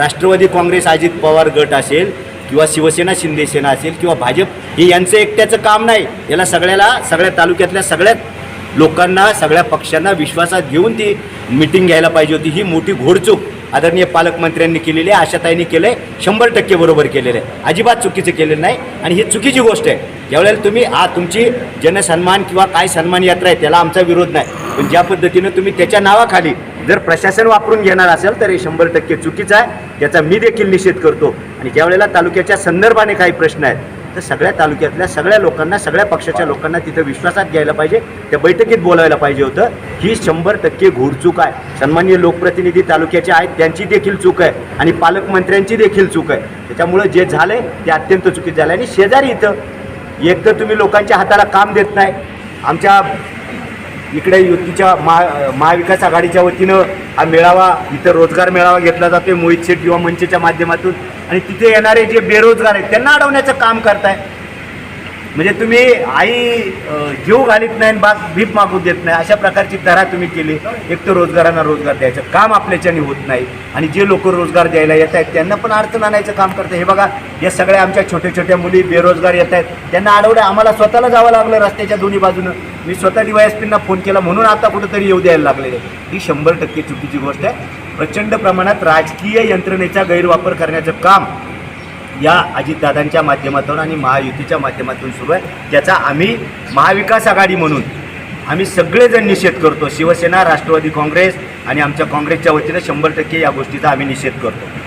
राष्ट्रवादी काँग्रेस अजित पवार गट असेल किंवा शिवसेना शिंदे सेना असेल किंवा भाजप हे यांचं एकट्याचं काम नाही. याला सगळ्याला सगळ्या तालुक्यातल्या सगळ्यात लोकांना सगळ्या पक्षांना विश्वासात घेऊन ती मिटिंग घ्यायला पाहिजे होती. ही मोठी घोडचूक आदरणीय पालकमंत्र्यांनी केलेली आहे आशाताईंनी केलं आहे शंभर टक्के बरोबर केलेलं आहे. अजिबात चुकीचं केलेलं नाही आणि ही चुकीची गोष्ट आहे. ज्यावेळेला तुम्ही आ तुमची जनसन्मान किंवा काय सन्मान यात्रा आहे त्याला आमचा विरोध नाही. पण ज्या पद्धतीनं तुम्ही त्याच्या नावाखाली जर प्रशासन वापरून घेणार असेल तर हे शंभर टक्के चुकीचं आहे. याचा मी देखील निषेध करतो. आणि ज्यावेळेला तालुक्याच्या संदर्भाने काही प्रश्न आहेत तर सगळ्या तालुक्यातल्या सगळ्या लोकांना सगळ्या पक्षाच्या लोकांना तिथं विश्वासात घ्यायला पाहिजे. त्या बैठकीत बोलायला पाहिजे होतं. ही शंभर टक्के घोडचूक आहे. सन्मान्य लोकप्रतिनिधी तालुक्याचे आहेत त्यांची देखील चूक आहे. आणि पालकमंत्र्यांची देखील चूक आहे. त्याच्यामुळं जे झालं ते अत्यंत चुकीचं झालं आणि शेजारी इथं एक तर तुम्ही लोकांच्या हाताला काम देत नाही. आमच्या इकडे युतीच्या महा महाविकास आघाडीच्या वतीनं हा मेळावा इथं रोजगार मेळावा घेतला जातोय मोहित शेठ युवा मंचच्या माध्यमातून. आणि तिथे येणारे जे बेरोजगार आहेत त्यांना अडवण्याचं काम करताय. म्हणजे तुम्ही आई जीव घालीत नाही आणि बाग भीप मागू देत नाही अशा प्रकारची तऱ्हा तुम्ही केली. एक तर रोजगारांना रोजगार द्यायचं. काम आपल्याच्याने होत नाही. आणि जे लोक रोजगार द्यायला येत आहेत त्यांना पण अडचण आणायचं काम करतं हे बघा या सगळ्या आमच्या छोट्या छोट्या मुली बेरोजगार येत आहेत. त्यांना अडवलं आम्हाला स्वतःला जावं लागलं रस्त्याच्या दोन्ही बाजूनं. मी स्वतः डी वाय एस पींना फोन केला म्हणून आता कुठंतरी येऊ द्यायला लागले ही शंभर टक्के चुकीची गोष्ट आहे. प्रचंड प्रमाणात राजकीय यंत्रणेचा गैरवापर करण्याचं काम या अजितदादांच्या माध्यमातून आणि महायुतीच्या माध्यमातून सुरू आहे. त्याचा आम्ही महाविकास आघाडी म्हणून आम्ही सगळेजण निषेध करतो. शिवसेना राष्ट्रवादी काँग्रेस आणि आमच्या काँग्रेसच्या वतीनं शंभर टक्के या गोष्टीचा आम्ही निषेध करतो.